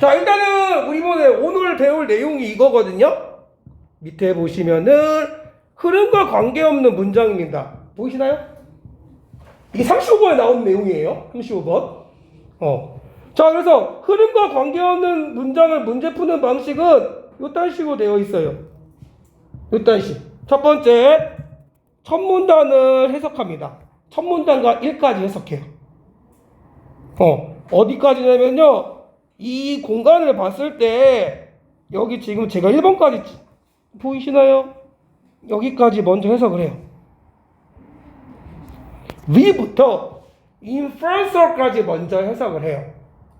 자, 일단은 우리 이번에 오늘 배울 내용이 이거거든요. 밑에 보시면은 흐름과 관계없는 문장입니다. 보이시나요? 이게 35번에 나오는 내용이에요. 35번. 어. 자, 그래서 흐름과 관계없는 문장을 문제 푸는 방식은 이딴 식으로 되어 있어요. 이딴 식. 첫 번째, 첫 문단을 해석합니다. 첫 문단과 1까지 해석해요. 어, 어디까지냐면요. 이 공간을 봤을 때 여기 지금 제가 1번까지 보이시나요? 여기까지 먼저 해석을 해요. 위부터 인프런서까지 먼저 해석을 해요.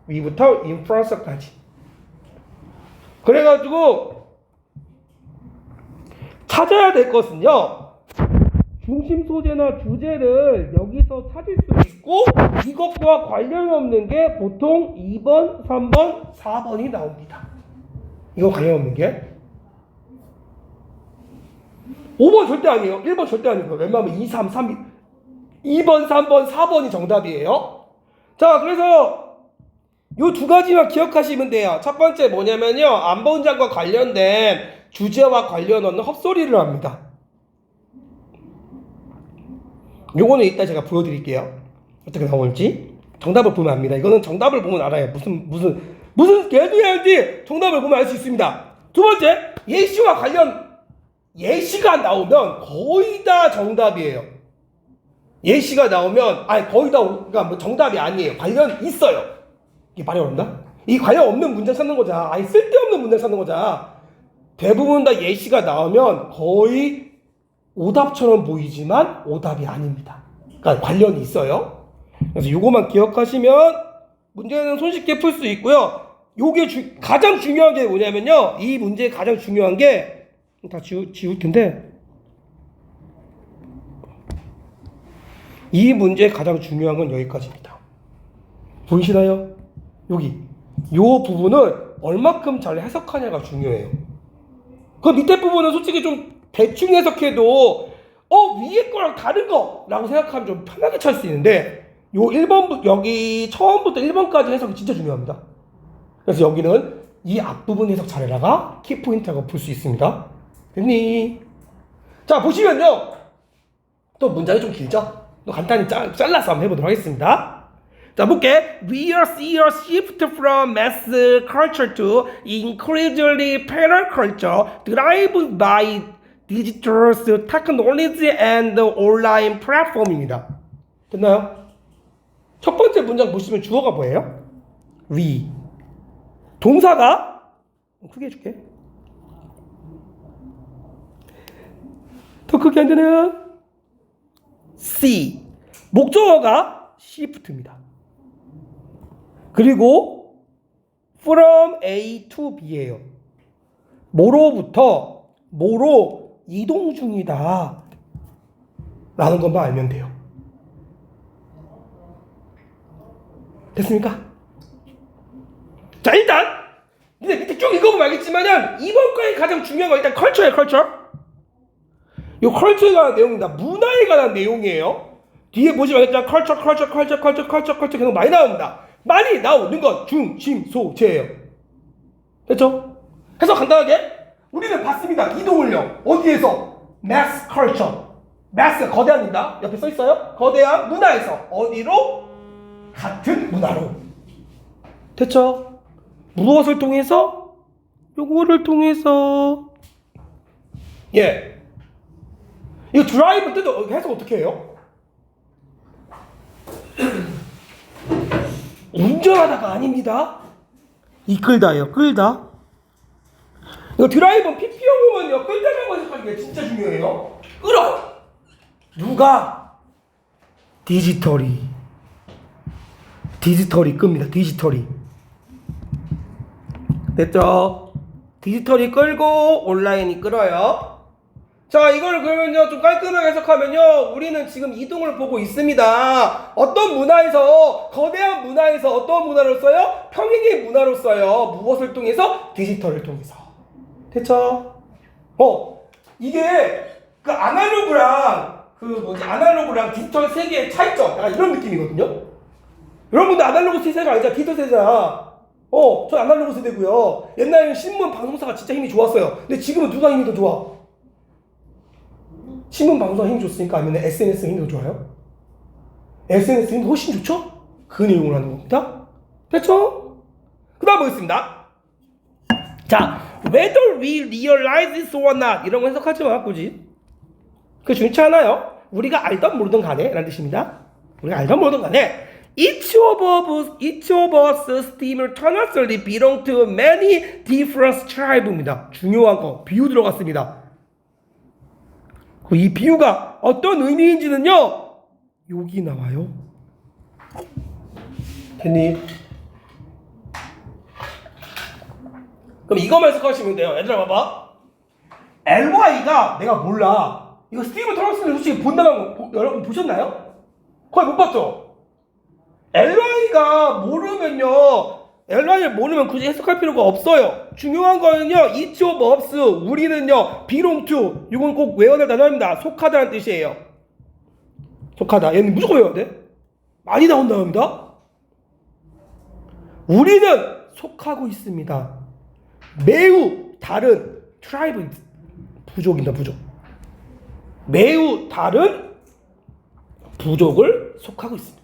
위부터 인프런서까지. 그래가지고 찾아야 될 것은요. 중심 소재나 주제를 여기서 찾을 수 있고 이것과 관련 없는 게 보통 2번, 3번, 4번이 나옵니다. 이거 관련 없는 게 5번 절대 아니에요. 1번 절대 아니고요. 웬만하면 2, 3, 3, 2번, 3번, 4번이 정답이에요. 자, 그래서 요 두 가지만 기억하시면 돼요. 첫 번째 뭐냐면요. 안보문장과 관련된 주제와 관련 없는 헛소리를 합니다. 요거는 이따 제가 보여드릴게요. 어떻게 나올지. 정답을 보면 압니다. 이거는 정답을 보면 알아요. 무슨, 무슨, 무슨 개소리인지 정답을 보면 알 수 있습니다. 두 번째, 예시와 관련 예시가 나오면 거의 다 정답이에요. 예시가 나오면, 아니, 거의 다, 그러니까 뭐 정답이 아니에요. 관련 있어요. 이게 말이 어렵나? 이 관련 없는 문장 찾는 거잖아. 아니, 쓸데없는 문장 찾는 거잖아. 대부분 다 예시가 나오면 거의 오답처럼 보이지만 오답이 아닙니다. 그러니까 관련이 있어요. 그래서 요거만 기억하시면 문제는 손쉽게 풀 수 있고요. 요게 주- 가장 중요한 게 뭐냐면요. 이 문제의 가장 중요한 게 다 지우, 지울 텐데 이 문제의 가장 중요한 건 여기까지입니다. 보이시나요? 여기 요 부분을 얼마큼 잘 해석하냐가 중요해요. 그 밑에 부분은 솔직히 좀 대충 해석해도 어 위에 거랑 다른 거라고 생각하면 좀 편하게 찰 수 있는데 요 1번 여기 처음부터 1번까지 해석이 진짜 중요합니다. 그래서 여기는 이 앞부분 해석 잘해라가 키포인트라고 볼 수 있습니다. 됐니? 자 보시면요 또 문장이 좀 길죠? 또 간단히 짜, 잘라서 한번 해보도록 하겠습니다. 자, 볼게. We are see a shift from mass culture to increasingly parallel culture driven by digital technology and online platform입니다. 됐나요? 첫 번째 문장 보시면 주어가 뭐예요? we. 동사가 크게 해줄게. 더 크게 안 되나요? see. 목적어가 shift입니다. 그리고 from A to B예요. 뭐로부터 뭐로 이동 중이다. 라는 것만 알면 돼요. 됐습니까? 자, 일단 근데 밑에 쭉 읽어보면 알겠지만은 이번 거에 가장 중요한 건 일단 컬처예요, 컬처. 이 컬처에 관한 내용입니다. 문화에 관한 내용이에요. 뒤에 보시면 일단 컬처, 컬처, 컬처, 컬처, 컬처, 컬처 계속 많이 나옵니다. 많이 나오는 건 중심 소재예요. 됐죠? 해서 간단하게 우리는 봤습니다. 이동을요. 어디에서? mass mass 거대한입니다. 옆에 써 있어요. 거대한 문화에서 어디로? 같은 문화로. 됐죠? 무엇을 통해서? 요거를 통해서 예. 이거 드라이브 뜻 해석 어떻게 해요? 운전하다가 아닙니다. 이끌다예요. 끌다. 이거 드라이브 PPO 보면요. 끌다라고 해석하는 게 진짜 중요해요. 끌어요. 누가? 디지털이. 디지털이 끕니다. 디지털이. 됐죠? 디지털이 끌고 온라인이 끌어요. 자, 이걸 그러면요, 좀 깔끔하게 해석하면요, 우리는 지금 이동을 보고 있습니다. 어떤 문화에서, 거대한 문화에서 어떤 문화를 써요? 평행의 문화로 써요. 무엇을 통해서? 디지털을 통해서. 됐죠? 어, 이게, 그 아날로그랑, 그 뭐지, 아날로그랑 디지털 세계의 차이점. 약간 이런 느낌이거든요? 여러분들 아날로그 세대가 아니잖아. 디지털 세대잖아. 어, 전 아날로그 세대고요. 옛날에는 신문 방송사가 진짜 힘이 좋았어요. 근데 지금은 누가 힘이 더 좋아? 신문 방송사 힘이 좋으니까 아니면 SNS 힘이 더 좋아요? SNS 힘이 훨씬 좋죠? 그 내용을 하는 겁니다. 됐죠? 그 다음 보겠습니다. 자, whether we realize this or not 이런 거 해석하지 마, 굳이. 그 중요치 않아요. 우리가 알던 모르던 간에 라는 뜻입니다. 우리가 알던 모르던 간에 each of us, each of us simultaneously belong to many different tribes입니다. 중요한 거 비유 들어갔습니다. 그이 비유가 어떤 의미인지는요. 여기 나와요. 됐니? 그럼 이거만 해석하시면 돼요. 얘들아 봐봐. LY가 내가 몰라. 이거 스티븐 토마스는 솔직히 본다는 거 보- 여러분 보셨나요? 거의 못 봤죠? LY가 모르면요. LY를 모르면 굳이 해석할 필요가 없어요. 중요한 거는요. of us 우리는요. to 이건 꼭 외워낼 단어입니다. 속하다는 뜻이에요. 속하다. 얘는 무조건 외워야 돼. 많이 나온 단어입니다. 우리는 속하고 있습니다. 매우 다른 트라이브 부족입니다. 부족. 매우 다른 부족을 속하고 있습니다.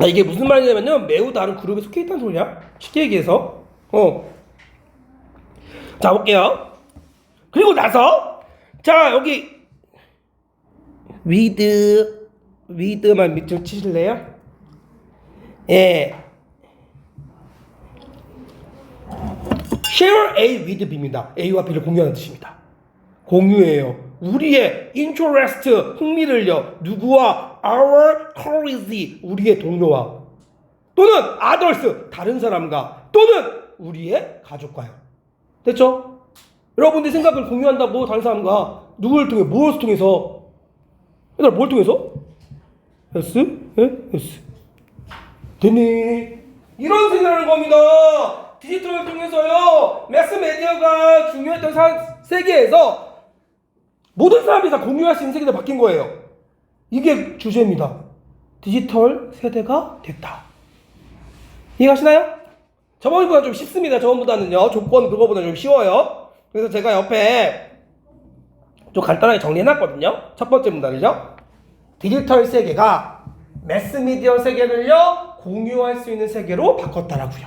아, 이게 무슨 말이냐면요. 매우 다른 그룹에 속해 있다는 소리야. 쉽게 얘기해서. 어. 자, 볼게요. 그리고 나서, 자, 여기, 위드, 위드만 밑줄 치실래요? 예. share A with B입니다. A와 B를 공유하는 뜻입니다. 공유해요. 우리의 interest, 흥미를요. 누구와 our colleagues, 우리의 동료와 또는 others, 다른 사람과 또는 우리의 가족과요. 됐죠? 여러분들 생각을 공유한다고 다른 사람과 누구를 통해 무엇을 통해서 얘들아 뭘 통해서? S? 예? S 됐니? 이런 생각을 겁니다. 디지털을 통해서요. 매스 메디어가 중요했던 사- 세계에서 모든 사람이 다 공유할 수 있는 세계가 바뀐 거예요. 이게 주제입니다. 디지털 세대가 됐다. 이해가시나요? 저번보다 좀 쉽습니다. 저번보다는요. 조건 그거보다 좀 쉬워요. 그래서 제가 옆에 좀 간단하게 정리해놨거든요. 첫 번째 문단이죠. 디지털 세계가 매스미디어 세계를요 공유할 수 있는 세계로 바꿨다라고요.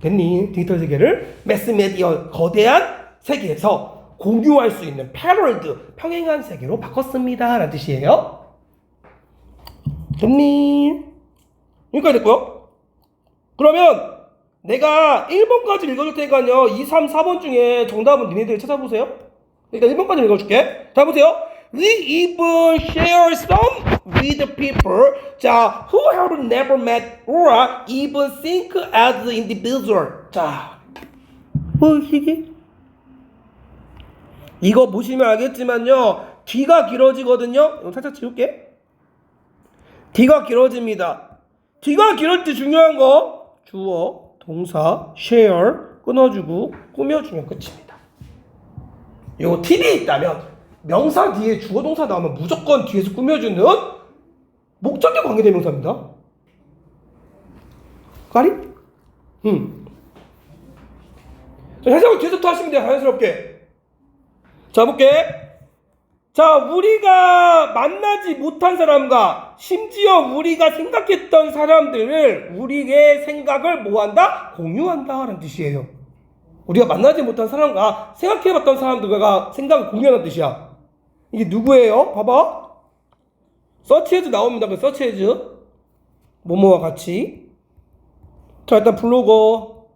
됐니? 디지털 세계를 매스미디어 거대한 세계에서 공유할 수 있는 패럴드 평행한 세계로 바꿨습니다 라는 뜻이에요. 됐니? 여기까지 됐고요. 그러면 내가 1번까지 읽어줄 테니까요. 2, 3, 4번 중에 정답은 니네들이 찾아보세요. 일단 1번까지 읽어줄게. 자, 보세요. We even share some with people 자, who have never met or even think as individual. 자, 뭐시기? 이거 보시면 알겠지만요. 뒤가 길어지거든요. 이거 살짝 지울게. 뒤가 길어집니다. 뒤가 길어질 때 중요한 거 주어, 동사, share 끊어주고 꾸며주면 끝입니다. 요 팁이 있다면 명사 뒤에 주어 동사 나오면 무조건 뒤에서 꾸며주는 목적격 관계대명사입니다. 가리? 음. 자, 해석을 뒤에서부터 하시면 돼요. 자연스럽게. 자, 볼게. 자, 우리가 만나지 못한 사람과 심지어 우리가 생각했던 사람들을 우리의 생각을 뭐 한다? 공유한다. 라는 뜻이에요. 우리가 만나지 못한 사람과 생각해봤던 사람들과 생각을 공유하는 뜻이야. 이게 누구예요? 봐봐. 서치해즈 나옵니다. 그 서치해즈. 뭐뭐와 같이. 자, 일단 블로거.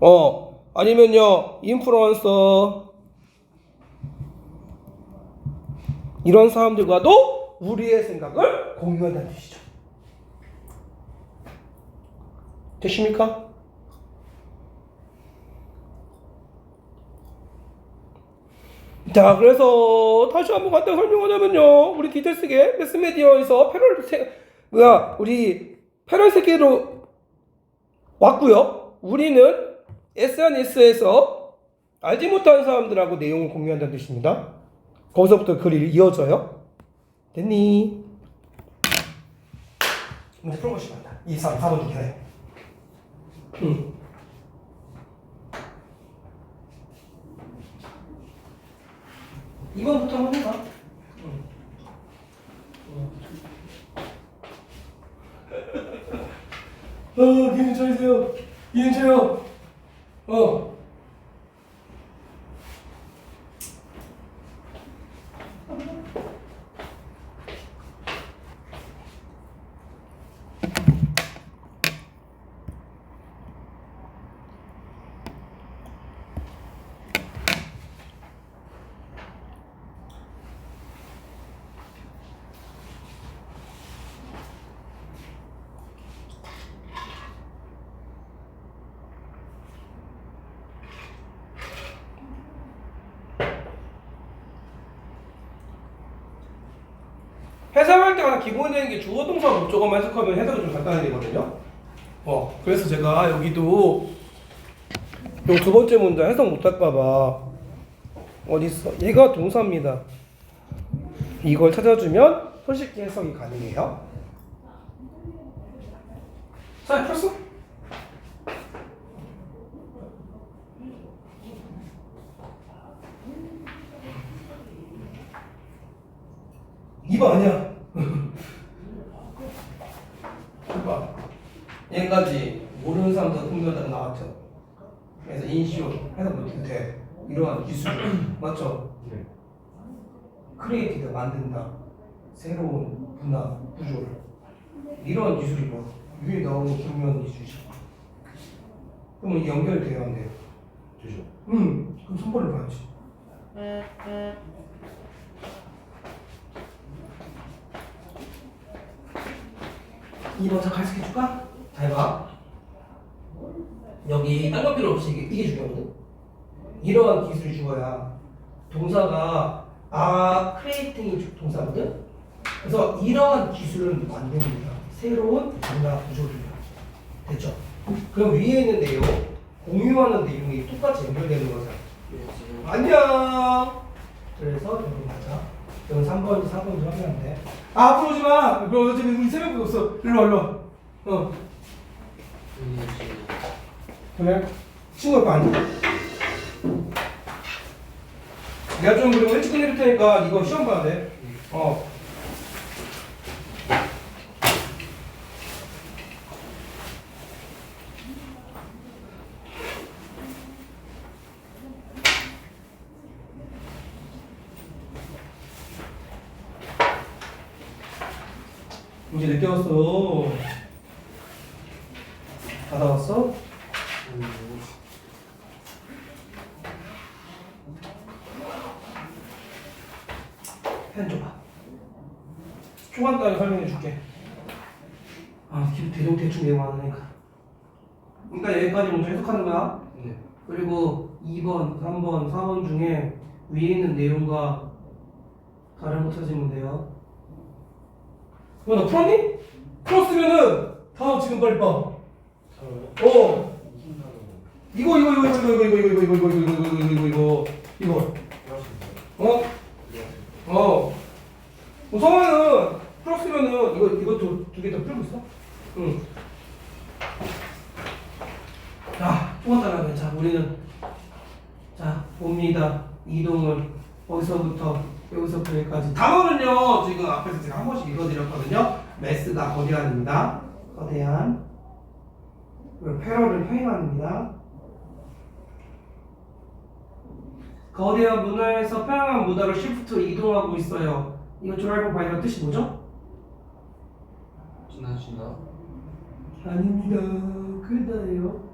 어, 아니면요, 인플루언서. 이런 사람들과도 우리의 생각을 공유한다는 뜻이죠. 되십니까? 자, 그래서 다시 한번 간단히 설명하자면요. 우리 디테일 세계 매스메디어에서 패럴 세 뭐야 우리 패럴 세계로 왔고요. 우리는 SNS에서 알지 못하는 사람들하고 내용을 공유한다는 뜻입니다. 거기서부터 글이 이어져요. 됐니? 문제 풀어보시기 바랍니다. 2, 3, 4번 중에. 응. 이번부터 한번 해봐. 어, 기운 차리세요. 기운 차려. 어. 해석할 때마다 되는 게 주어 동사 목적어만 해석하면 해석이 좀 간단해지거든요. 어, 그래서 제가 여기도 요 두 번째 문장 해석 못할까봐 어디 있어? 얘가 동사입니다. 이걸 찾아주면 손쉽게 해석이 가능해요. 자, 풀었어? 이거 아니야. 봐. 얘까지 모르는 사람도 공부하다가 나왔죠. 그래서 인쇼 해석 못해도 돼. 이러한 기술 맞죠? 네. 크리에이티브 만든다. 새로운 문화 구조를 이러한 기술이 뭐 위에 나오는 김면 기술이죠. 그러면 이 연결돼야 안 돼요. 되죠. 음, 그럼 선벌을 봐야지. 이번 자 갈색해 줄까? 잘 봐. 여기 딴거 필요 없이 이게, 이게 중요하거든. 이러한 기술이 죽어야 동사가 아 크리에이팅이 동사거든. 그래서 이러한 기술을 만듭니다. 새로운 문화 구조를 됐죠. 그럼 위에 있는 내용 공유하는 내용이 똑같이 연결되는 거잖아. 안녕. 그래서 여기 맞아. 여기 3번인지 4번인지 확인하면 돼. 아, 앞으로 오지 마. 그럼 어차피 우리 세 명밖에 없어. 일로 와, 일로 와. 어. 그래? 거 아니야? 내가 좀 그리고 일찍 끝낼 테니까 이거 시험 봐야 돼. 어. 이제 늦게 왔어. 받아 왔어? 펜 줘봐. 초간단에 설명해 줄게. 아, 기- 대충 대충 내용 많으니까. 그러니까 여기까지 먼저 해석하는 거야. 네. 그리고 2번, 3번, 4번 중에 위에 있는 내용과 다른 거 찾으면 돼요. 야, 너 풀었니? 풀었으면은 다음 지금 빨리 봐. 어. 이거 이거 이거 이거 이거 이거 이거 이거 이거 이거 이거 이거 이거 이거 이거 어? 어. 어, 성화는 풀었으면은 이거 이것도 두개다 풀고 있어? 응. 자, 또 간단하게 자 우리는 자 봅니다 이동을 어디서부터 여기서부터 여기까지 단어는요 지금 앞에서 제가 한 번씩 읽어드렸거든요. 메스가 거대한입니다. 거대한 그리고 페러를 평행합니다. 거대한 문화에서 평행한 문화로 시프트 이동하고 있어요. 이거 드라이버 바이런 뜻이 뭐죠? 지나신다. 아닙니다. 크다예요.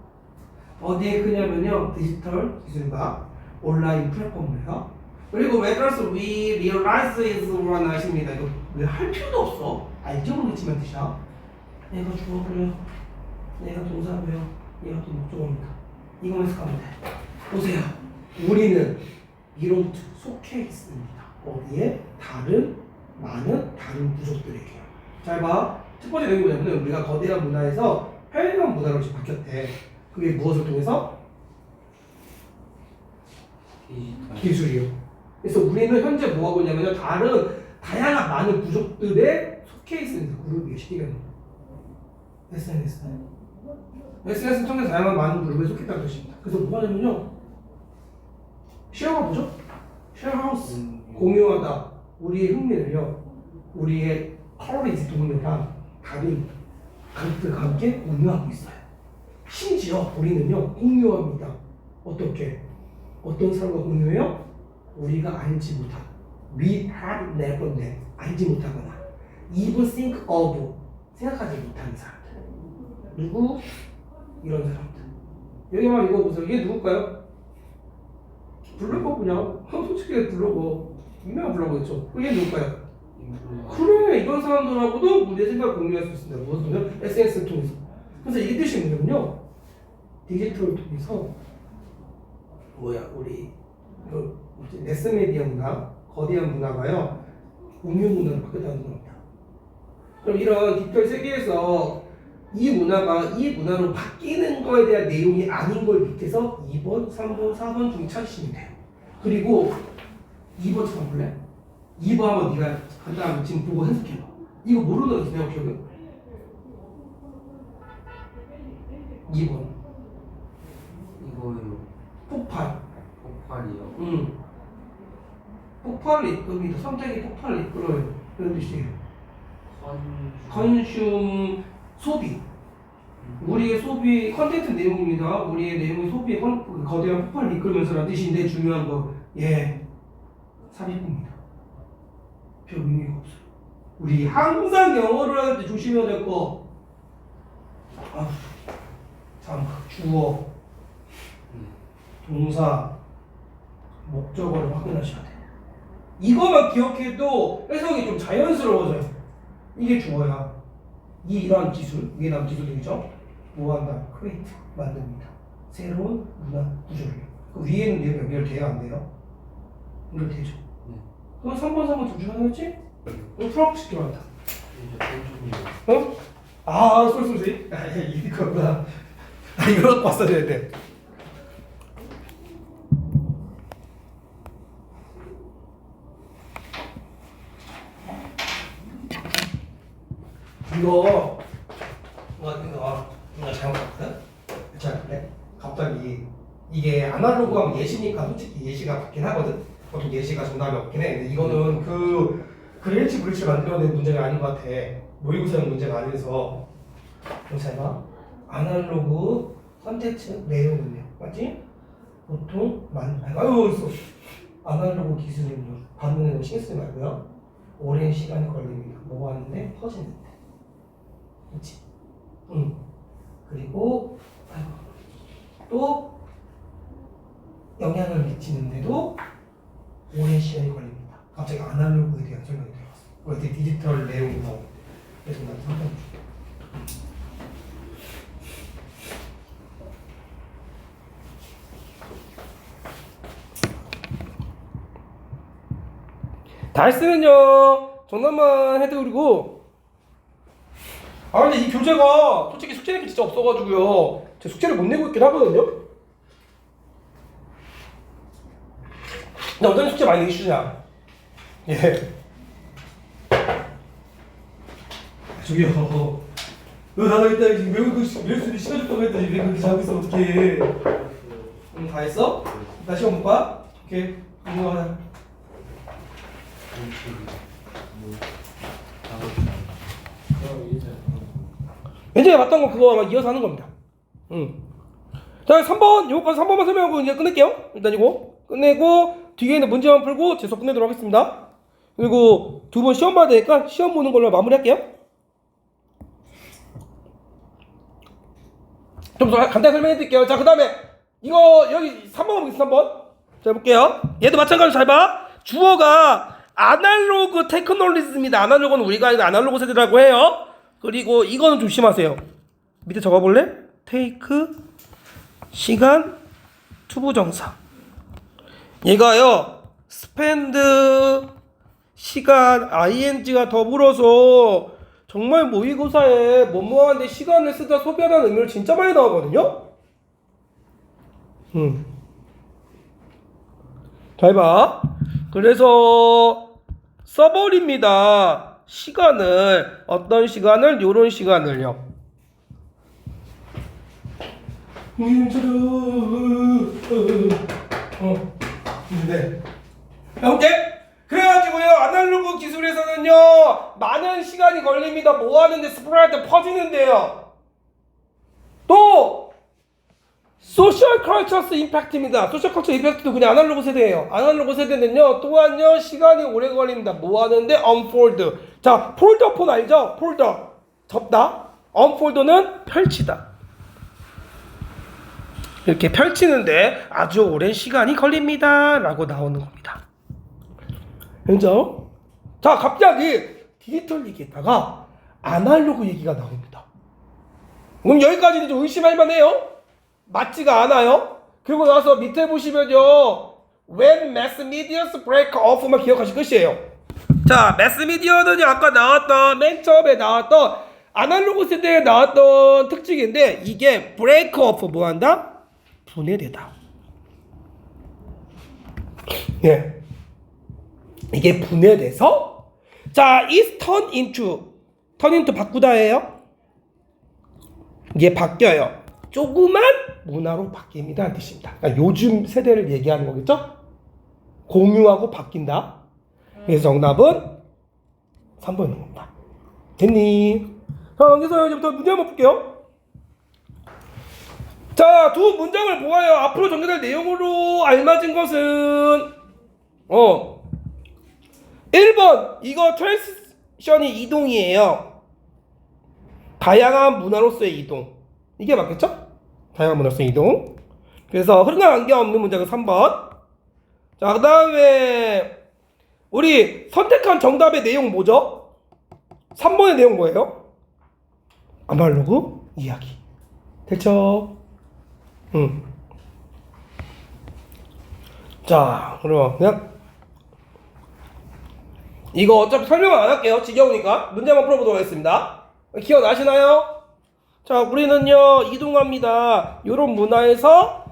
어디에 크냐면요. 디지털 기술과 온라인 플랫폼이에요. 그리고 whether we realize is one 아십니다. 이거 왜 할 필요도 없어. 알죠 모르겠지만 뜻이야. 내가 주어고요. 내가 동사고요. 얘가 또 목적어입니다. 이거만 해석하면 돼. 보세요. 우리는 이론트 속해 있습니다. 어디에? 다른 많은 다른 부족들에게요. 잘 봐. 첫 번째 내용이 뭐냐면 우리가 거대한 문화에서 편리한 문화로 지금 바뀌었대. 그게 무엇을 통해서? 기술이요. 그래서 우리는 현재 뭐 하고 있냐면요. 다른 다양한 많은 부족들에 속해 있는 그룹이에요. 쉽게 말하면. SNS. SNS를 통해 다양한 많은 그룹에 속했다는 뜻입니다. 그래서 뭐가 되면요. 쉐어가 뭐죠? 쉐어하우스. 음, 공유하다. 우리의 흥미를요. 우리의 컬러리즈 동료랑 다른 가족들과 함께 공유하고 있어요. 심지어 우리는요. 공유합니다. 어떻게? 어떤 사람과 공유해요? 우리가 알지 못한 we have never met. 알지 못하거나. Even think of 생각하지 못하는 사람들 누구? 이런 사람들. 여기만 읽어보세요. 이게 누굴까요? 블로거 그냥? 솔직히 블로거 유명한 블로거였죠. 이게 누굴까요? 그래 이런 사람들하고도 우리의 생각을 공유할 수 있습니다. 무엇을 SNS를 통해서. 그래서 이게 뜻이 뭐냐면요. 디지털을 통해서 뭐야 우리 그 매스메디어 문화 거대한 문화가요 공유 문화로 바뀌었다는 겁니다 그럼 이런 디지털 세계에서 이 문화가 이 문화로 바뀌는 거에 대한 내용이 아닌 걸 밑에서 2번, 3번, 4번 중 찾으시면 돼요 그리고 2번 찾아볼래? 2번 한번 네가 간단하게 지금 보고 해석해봐 이거 모르는 거 있으냐 기억에? 2번 이거요. 폭발 폭발이요. 음. 폭발을 이끕니다. 선택이 폭발을 이끌어요. 이런 뜻이에요. 컨. 컨슘 소비. 우리의 소비 컨텐츠 내용입니다. 우리의 내용이 소비의 컨, 그 거대한 폭발을 이끌면서라는 뜻인데 중요한 거 예. 삽입입니다. 별 의미가 없어요. 우리 항상 영어를 할 때 조심해야 될 거. 아, 참 주어. 동사. 목적어를 확인하셔야 돼요 이거만 기억해도 해석이 좀 자연스러워져요. 이게 주어야. 이 이러한 기술 위에 남 기술이죠? 뭐 한다. 크리에이트. 만듭니다. 새로운 문화 구조를. 그 위에는 얘가 연결돼야 안 돼요? 연결되죠. 네. 그럼 3번 3번 둘중 하나였지? 그럼 풀업 시키러 펜션이요. 어? 아 쏠 쏠지 아 이거구나 아 이거 갖고 왔어야 돼 이거 이거 이거 이거 잘못 봤거든? 자 그래 갑자기 이게 아날로그하면 예시니까 솔직히 예시가 같긴 하거든. 보통 예시가 정답이 없긴 해. 근데 이거는 그 그레이치 브릿지를 만들어낸 문제가 아닌 것 같아. 모의고사형 문제가 아니어서. 그럼 잘봐. 아날로그 컨텐츠 내용은요? 맞지? 보통 만 아유 있어 아날로그 기술은요 반응에 신경 쓰지 말고요. 오랜 시간이 걸립니다. 뭐가 하는데? 퍼지는데 그렇지? 응. 그리고 아이고, 또 영향을 미치는데도 오랜 시간이 걸립니다. 갑자기 아날로그에 대한 설명이 들어갔어. 원래 디지털 내용이 나오는데 그래서 난 상관 다 했으면요 정답만 해드리고 아 근데 이 교재가 솔직히 숙제 내기 진짜 없어가지고요. 제 숙제를 못 내고 있긴 하거든요? 근데 어떤 숙제 많이 내기 주냐? 예. 저기요. 너 나가 있다 지금 수 있는 시간 줬다고 했더니 왜 그렇게 자고 있어 어떡해. 응다 했어? 나 시험 못 봐? 오케이. 공부하자 왠지 맞던 거 그거 아마 이어서 하는 겁니다. 응. 자, 3번, 요거까지 3번만 설명하고 이제 끝낼게요. 일단 이거. 끝내고, 뒤에 있는 문제만 풀고 재수 끝내도록 하겠습니다. 그리고 두 번 시험 봐야 되니까 시험 보는 걸로 마무리 할게요. 좀더 간단히 설명해 드릴게요. 자, 그 다음에 이거 여기 3번 보겠습니다. 3번. 자, 볼게요. 얘도 마찬가지로 잘 봐. 주어가 아날로그 테크놀리즈입니다. 아날로그는 우리가 아날로그 세대라고 해요. 그리고 이거는 조심하세요. 밑에 적어볼래? 테이크 시간 투부 정사. 얘가요. 스펜드 시간 ing가 더불어서 정말 모의고사에 뭐뭐하는데 시간을 쓰다 소비하다는 의미를 진짜 많이 나오거든요. 음. 잘 봐. 그래서 써버립니다. 시간을 어떤 시간을 요런 시간을요. 어. 네. 오케이. 그래가지고요 아날로그 기술에서는요 많은 시간이 걸립니다. 뭐 하는데 스프라이트 퍼지는데요. 또 소셜 컬처스 임팩트입니다 소셜 컬처 임팩트도 그냥 아날로그 세대예요 아날로그 세대는요 또한요 시간이 오래 걸립니다 뭐 하는데 언폴드 자 폴더 폰 알죠 폴더 접다 언폴더는 펼치다 이렇게 펼치는데 아주 오랜 시간이 걸립니다. 라고 나오는 겁니다. 그죠? 자, 갑자기 디지털 얘기했다가 아날로그 얘기가 나옵니다. 그럼 여기까지는 좀 의심할 만해요? 맞지가 않아요? 그리고 나서 밑에 보시면요. When mass media's break off만 기억하실 것이에요. 자, mass media는 아까 나왔던, 맨 처음에 나왔던 아날로그 세대에 나왔던 특징인데 이게 break off 뭐 한다? 분해되다. 예. 이게 분해돼서 자, is turn into turn into 바꾸다예요. 이게 바뀌어요. 조그만 문화로 바뀝니다. 뜻입니다. 그러니까 요즘 세대를 얘기하는 거겠죠? 공유하고 바뀐다. 그래서 정답은 3번인 겁니다. 됐니? 자, 여기서 이제부터 문제 한번 볼게요. 자, 두 문장을 보아요. 앞으로 전개될 내용으로 알맞은 것은 어 1번 이거 트랜지션이 이동이에요. 다양한 문화로서의 이동. 이게 맞겠죠? 다양한 문화로서의 이동. 그래서 흐르는 안경 없는 문장은 3번. 자, 그 다음에 우리 선택한 정답의 내용 뭐죠? 3번의 내용 뭐예요? 아날로그 이야기. 됐죠? 응. 자, 그럼 그냥 이거 어차피 설명을 안 할게요. 지겨우니까 문제만 풀어보도록 하겠습니다. 기억나시나요? 자, 우리는요 이동합니다. 이런 문화에서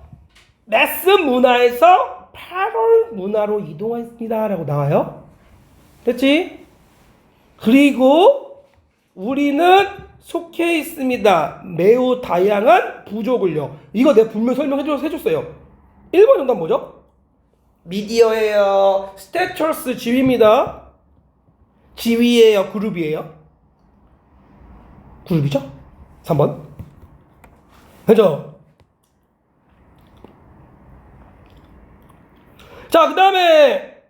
매스 문화에서 8월 문화로 이동했습니다 라고 나와요. 됐지? 그리고 우리는 속해 있습니다. 매우 다양한 부족을요. 이거 내가 분명 설명해줘서 해줬어요. 1번 정답 뭐죠? 미디어예요. 스태처스 지위입니다. 지위예요. 그룹이에요. 그룹이죠? 3번. 그죠? 자, 그 다음에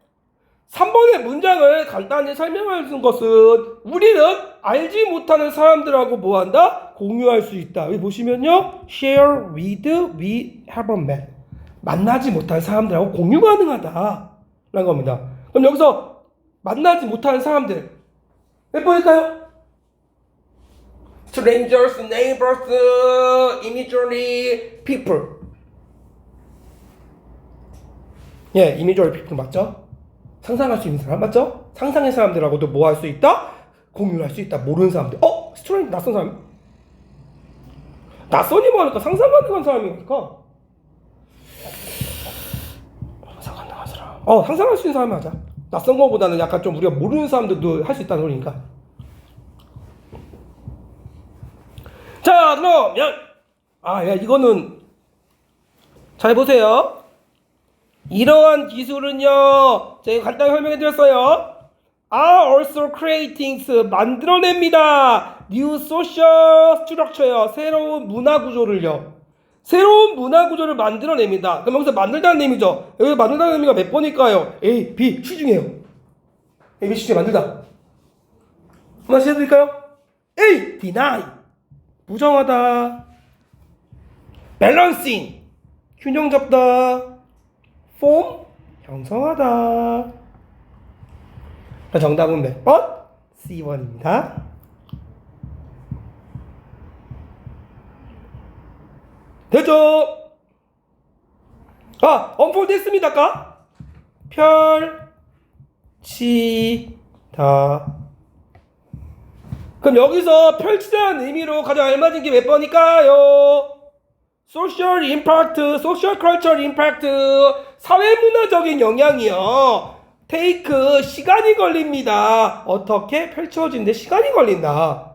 3번의 문장을 간단히 설명해 준 것은 우리는 알지 못하는 사람들하고 뭐 한다? 공유할 수 있다. 여기 보시면요. share with we have met. 만나지 못한 사람들하고 공유 가능하다. 라는 겁니다. 그럼 여기서 만나지 못하는 사람들. 몇 번일까요? Strangers, neighbors, imaginary people. 예, imaginary people 맞죠? 상상할 수 있는 사람 맞죠? 상상의 사람들하고도 뭐 할 수 있다? 공유할 수 있다. 모르는 사람들. 어? 스트레인 낯선 사람? 낯선이 뭐하니까 상상 가능한 사람이니까. 상상 가능한 사람. 어, 상상할 수 있는 사람이 하자. 낯선 거보다는 약간 좀 우리가 모르는 사람들도 할 수 있다는 소리니까. 자, 그러면 아, 야, 이거는 잘 보세요. 이러한 기술은요, 제가 간단히 설명해 드렸어요. are also creating 만들어냅니다. new social structure요. 새로운 문화 구조를요. 새로운 문화 구조를 만들어냅니다. 그럼 여기서 만들다는 의미죠. 여기 만들다는 의미가 몇 번일까요? A, B, C 중에요. A, B, C 중에 만들다. 하나씩 해드릴까요? A, deny. 부정하다. balancing. 균형 잡다. form. 형성하다. 자, 정답은 몇 번? C번입니다. 됐죠? 아, 언폴드 했습니다, 아까? 펼, 치, 다. 그럼 여기서 펼치자는 의미로 가장 알맞은 게 몇 번일까요? 소셜 임팩트, 소셜 컬처 임팩트, 사회문화적인 영향이요. 테이크 시간이 걸립니다. 어떻게 펼쳐지는데 시간이 걸린다.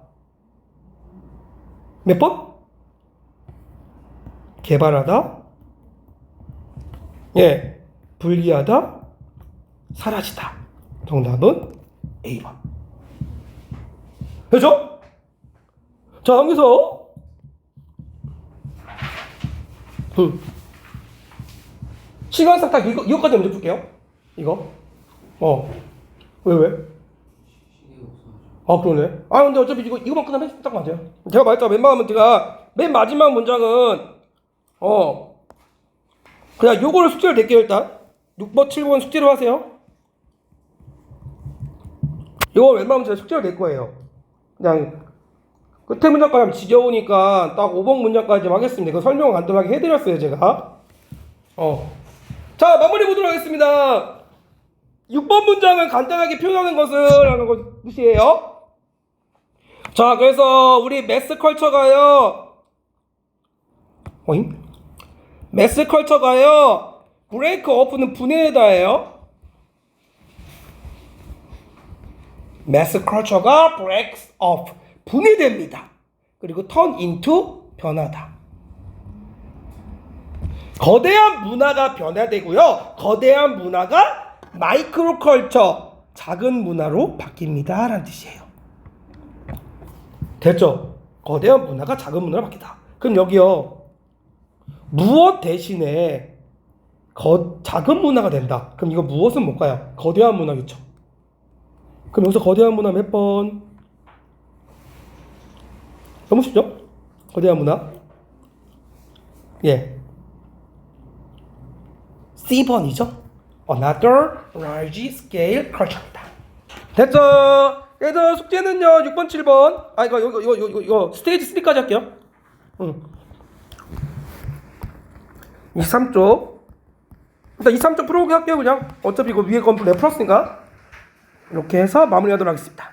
몇 번? 개발하다, 예, 분리하다, 사라지다. 정답은 A번. 그죠? 자, 여기서 음. 시간 싹다 이거 이거까지 먼저 풀게요. 이거. 어. 왜 왜? 아 그러네. 아 근데 어차피 이거 이거만 끝나면 딱 맞아요. 제가 말했잖아. 웬만하면 제가 맨 마지막 문장은 어 그냥 요거를 숙제를 낼게요 일단. 6번 7번 숙제로 하세요. 요거 웬만하면 제가 숙제를 낼 거예요. 그냥 끝에 문장까지 하면 지겨우니까 딱 5번 문장까지 좀 하겠습니다. 이거 설명을 간단하게 해드렸어요 제가. 어. 자 마무리 보도록 하겠습니다. 6번 문장은 간단하게 표현하는 것을 라는 것 뜻이에요. 자, 그래서 우리 매스 컬처가요. 어잉? 매스 컬처가요. 브레이크 오프는 분해다예요. 매스 컬처가 breaks off 분해됩니다. 그리고 turn into 변하다. 거대한 문화가 변화되고요. 거대한 문화가 마이크로 컬처 작은 문화로 바뀝니다. 라는 뜻이에요. 됐죠? 거대한 문화가 작은 문화로 바뀌다. 그럼 여기요. 무엇 대신에 거, 작은 문화가 된다. 그럼 이거 무엇은 뭘까요? 거대한 문화겠죠. 그럼 여기서 거대한 문화 몇 번? 너무 쉽죠? 거대한 문화. 예. C번이죠. Another large scale culture입니다. 됐죠? 그래서 숙제는요 6번 7번 아 이거 이거 이거 이거, 이거 스테이지 3까지 할게요. 응. 23쪽 일단 23쪽 풀어보기 할게요 그냥 어차피 이거 위에 건 풀었으니까 이렇게 해서 마무리하도록 하겠습니다.